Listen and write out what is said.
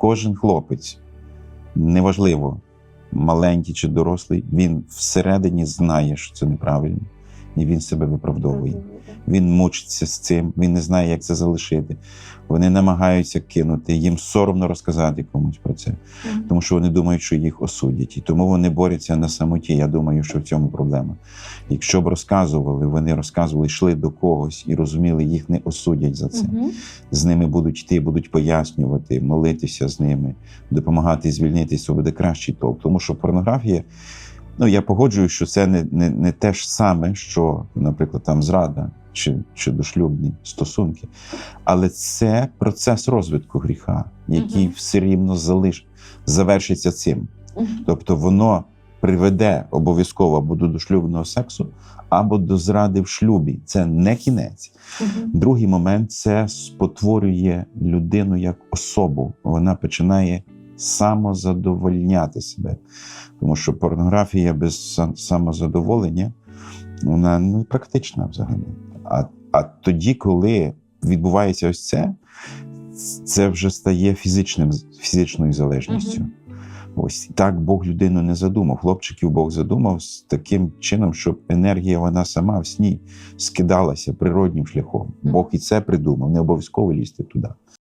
кожен хлопець, неважливо, маленький чи дорослий, він всередині знає, що це неправильно, і він себе виправдовує. Він мучиться з цим, він не знає, як це залишити. Вони намагаються кинути, їм соромно розказати комусь про це, тому що вони думають, що їх осудять. І тому вони борються на самоті. Я думаю, що в цьому проблема. Якщо б розказували, вони розказували, йшли до когось і розуміли, їх не осудять за це. З ними будуть йти, будуть пояснювати, молитися з ними, допомагати звільнитися, буде кращий толк. Тому що порнографія. Ну, я погоджуюсь, що це не, не, не те ж саме, що, наприклад, там зрада чи, чи дошлюбні стосунки. Але це процес розвитку гріха, який Мгм. все рівно залиш, завершиться цим. Мгм. Тобто воно приведе обов'язково або до дошлюбного сексу, або до зради в шлюбі. Це не кінець. Мгм. Другий момент це спотворює людину як особу. Вона починає самозадовольняти себе. Тому що порнографія без самозадоволення вона не практична взагалі. А, а тоді, коли відбувається ось це, це вже стає фізичним, фізичною залежністю. Ось так Бог людину не задумав. Хлопчиків Бог задумав з таким чином, щоб енергія вона сама в сні скидалася природнім шляхом. Бог і це придумав, не обов'язково лізти туди.